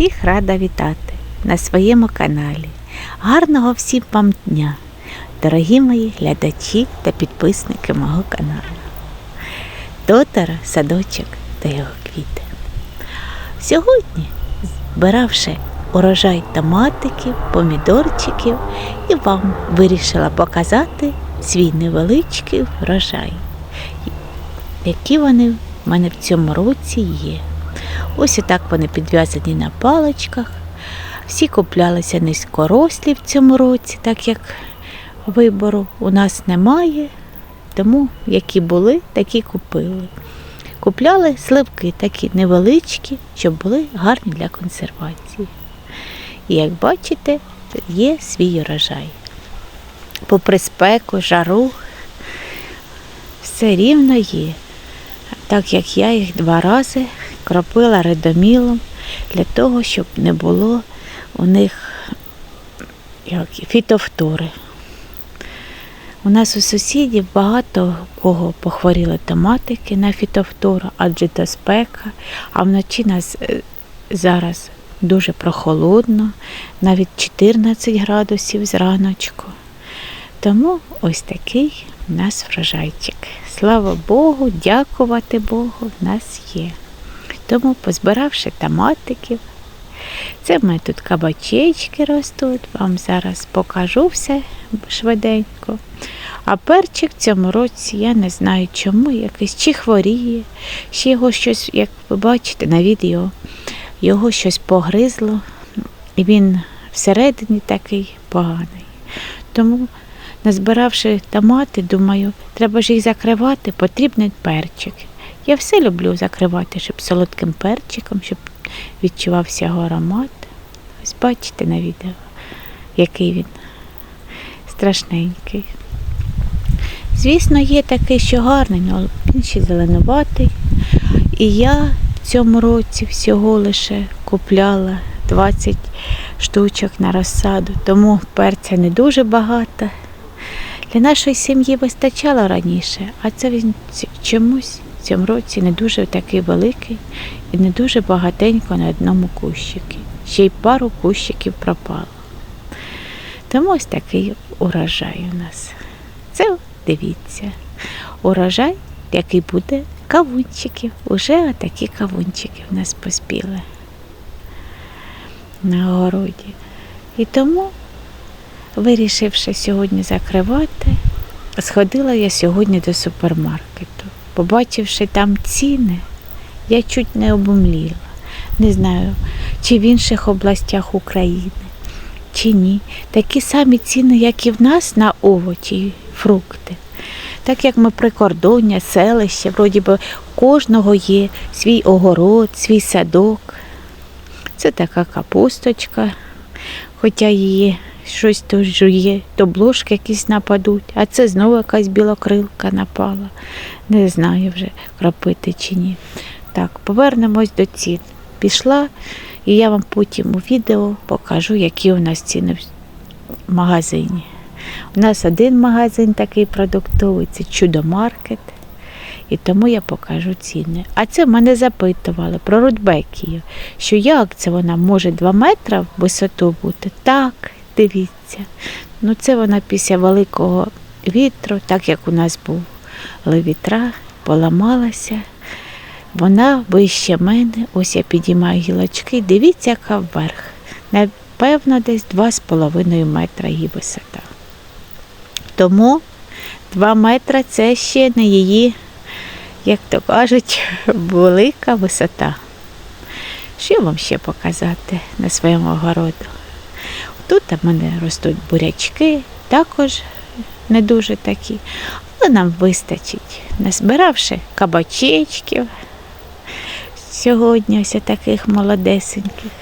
Всіх рада вітати на своєму каналі. Гарного всім вам дня, дорогі мої глядачі та підписники мого каналу. Тотара, садочок та його квіти. Сьогодні, збиравши урожай томатиків, помідорчиків, і вам вирішила показати свій невеличкий врожай, які вони в мене в цьому році є. Ось отак вони підв'язані на паличках. Всі куплялися низькорослі в цьому році, так як вибору у нас немає, тому які були, такі купили. Купляли сливки такі невеличкі, щоб були гарні для консервації. І як бачите, є свій урожай. Попри спеку, жару, все рівно є. Так як я їх два рази кропила редомілом для того, щоб не було у них як, фітофтори. У нас у сусідів багато кого похворіли томатики на фітофтору, адже то спека, а вночі нас е, зараз дуже прохолодно, навіть 14 градусів зраночку. Тому ось такий у нас врожайчик. Слава Богу, дякувати Богу, в нас є. Тому, позбиравши томатиків, це мене тут кабачечки ростуть, вам зараз покажу все швиденько. А перчик в цьому році я не знаю чому, якийсь чи хворіє, чи його щось, як ви бачите на відео, його щось погризло, і він всередині такий поганий. Тому, назбиравши томати, думаю, треба ж їх закривати, потрібен перчик. Я все люблю закривати, щоб солодким перчиком, щоб відчувався його аромат. Ось бачите на відео, який він страшненький. Звісно, є такий, що гарний, але він ще зеленуватий. І я в цьому році всього лише купляла 20 штучок на розсаду, тому перця не дуже багато. Для нашої сім'ї вистачало раніше, а це він чомусь цьому році не дуже такий великий і не дуже багатенько на одному кущику. Ще й пару кущиків пропало. Тому ось такий урожай у нас. Це дивіться, урожай, який буде кавунчиків. Уже отакі кавунчики в нас поспіли на городі. І тому, вирішивши сьогодні закривати, сходила я сьогодні до супермаркету. Побачивши там ціни, я чуть не обумліла. Не знаю, чи в інших областях України, чи ні. Такі самі ціни, як і в нас на овочі фрукти. Так як ми прикордоння, селище, вроді би кожного є свій огород, свій садок. Це така капусточка, хоча її щось то жує, то блошки якісь нападуть, а це знову якась білокрилка напала. Не знаю вже кропити чи ні. Так, повернемось до цін. Пішла, і я вам потім у відео покажу, які у нас ціни в магазині. У нас один магазин такий продуктовий, це чудомаркет. І тому я покажу ціни. А це мене запитували про рудбекію, що як це вона може 2 метри в висоту бути? Так, дивіться. Ну це вона після великого вітру, так як у нас був левітра, поламалася. Вона вище мене, ось я підіймаю гілочки, дивіться, яка вверх. Напевно, десь 2,5 метра її висота. Тому 2 метри це ще не її, як то кажуть, велика висота. Що вам ще показати на своєму огороду? Тут у мене ростуть бурячки, також не дуже такі, але нам вистачить. Назбиравши кабачечків сьогодні, ось таких молодесеньких.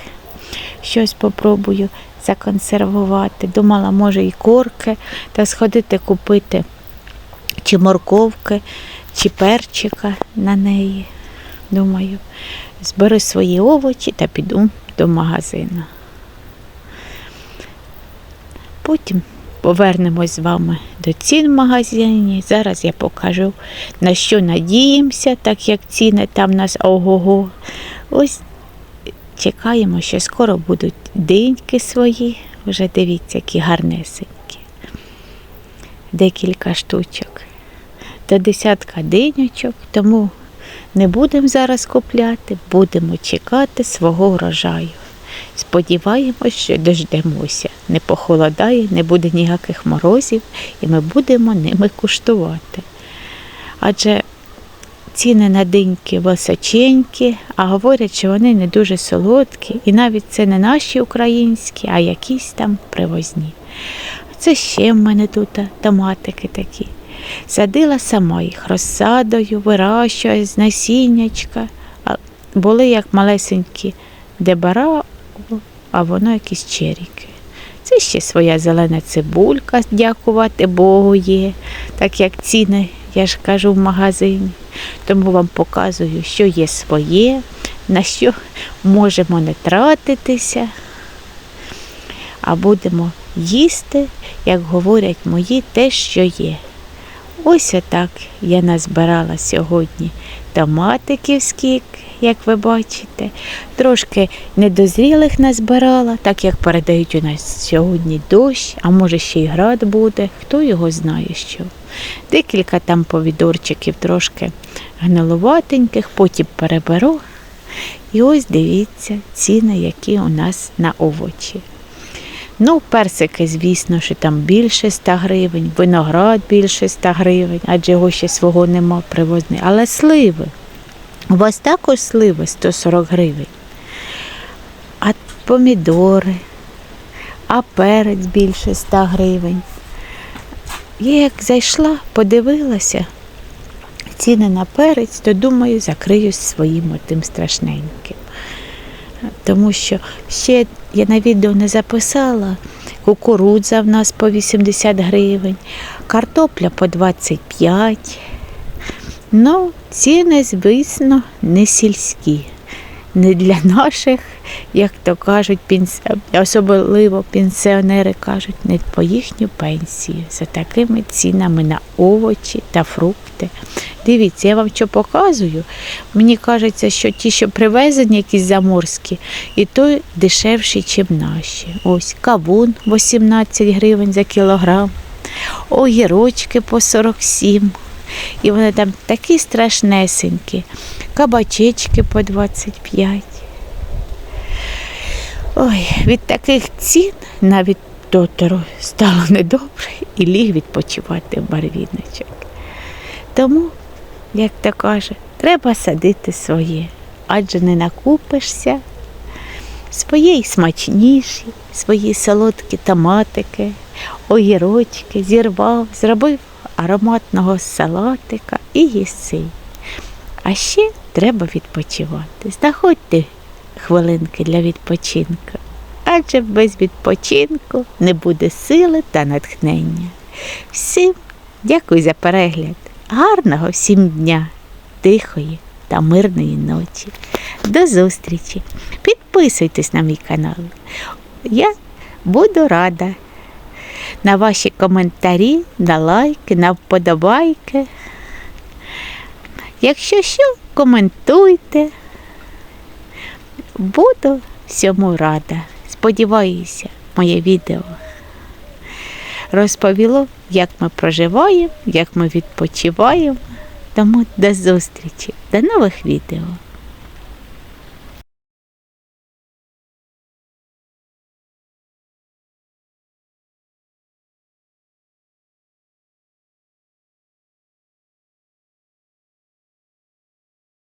Щось попробую законсервувати. Думала, може, і корки, та сходити купити чи морковки, чи перчика на неї. Думаю, зберу свої овочі та піду до магазину. Потім повернемось з вами до цін в магазині. Зараз я покажу, на що надіємося, так як ціни там у нас ого-го. Ось чекаємо, що скоро будуть диньки свої. Вже дивіться, які гарнесенькі. Декілька штучок. До десятка диньочок, тому не будемо зараз купляти, будемо чекати свого врожаю. Сподіваємось, що дождемося. Не похолодає, не буде ніяких морозів, і ми будемо ними куштувати. Адже ціни на диньки височенькі, а говорять, що вони не дуже солодкі, і навіть це не наші українські, а якісь там привозні. Це ще в мене тут томатики такі. Садила сама їх розсадою, вирощую з насіннячка. Були як малесенькі дебара, а воно якісь черіки. Це ще своя зелена цибулька, дякувати Богу, є, так як ціни, я ж кажу, в магазині. Тому вам показую, що є своє, на що можемо не тратитися, а будемо їсти, як говорять мої, те, що є. Ось отак я назбирала сьогодні томатиків скільки, як ви бачите. Трошки недозрілих назбирала, так як передають у нас сьогодні дощ, а може ще й град буде, хто його знає що. Декілька там помідорчиків трошки гнилуватеньких, потім переберу. І ось дивіться ціни, які у нас на овочі. Ну, персики, звісно, що там більше 100 гривень, виноград більше 100 гривень, адже його ще свого нема привозний. Але сливи. У вас також сливи 140 гривень. А помідори, а перець більше 100 гривень. Я як зайшла, подивилася ціни на перець, то думаю, закриюсь своїм тим страшненьким. Тому що ще я на відео не записала, кукурудза в нас по 80 гривень, картопля по 25. Ну, ціни, звісно, не сільські. Не для наших, як то кажуть, пенс... особливо пенсіонери кажуть, не по їхню пенсію за такими цінами на овочі та фрукти. Дивіться, я вам що показую. Мені кажеться, що ті, що привезені, якісь заморські, і то дешевші, ніж наші. Ось кавун 18 гривень за кілограм, огірочки по 47. І вони там такі страшнесенькі, кабачечки по 25. Ой, від таких цін навіть дотору стало недобре і ліг відпочивати в барвіночок. Тому, як то каже, треба садити своє, адже не накупишся. Свої й смачніші, свої солодкі томатики, огірочки, зірвав, зробив ароматного салатика і їси. А ще треба відпочивати. Знаходьте хвилинки для відпочинку, адже без відпочинку не буде сили та натхнення. Всім дякую за перегляд. Гарного всім дня, тихої та мирної ночі. До зустрічі! Підписуйтесь на мій канал. Я буду рада на ваші коментарі, на лайки, на вподобайки. Якщо що, коментуйте. Буду всьому рада. Сподіваюся, моє відео розповіло, як ми проживаємо, як ми відпочиваємо. Тому до зустрічі, до нових відео.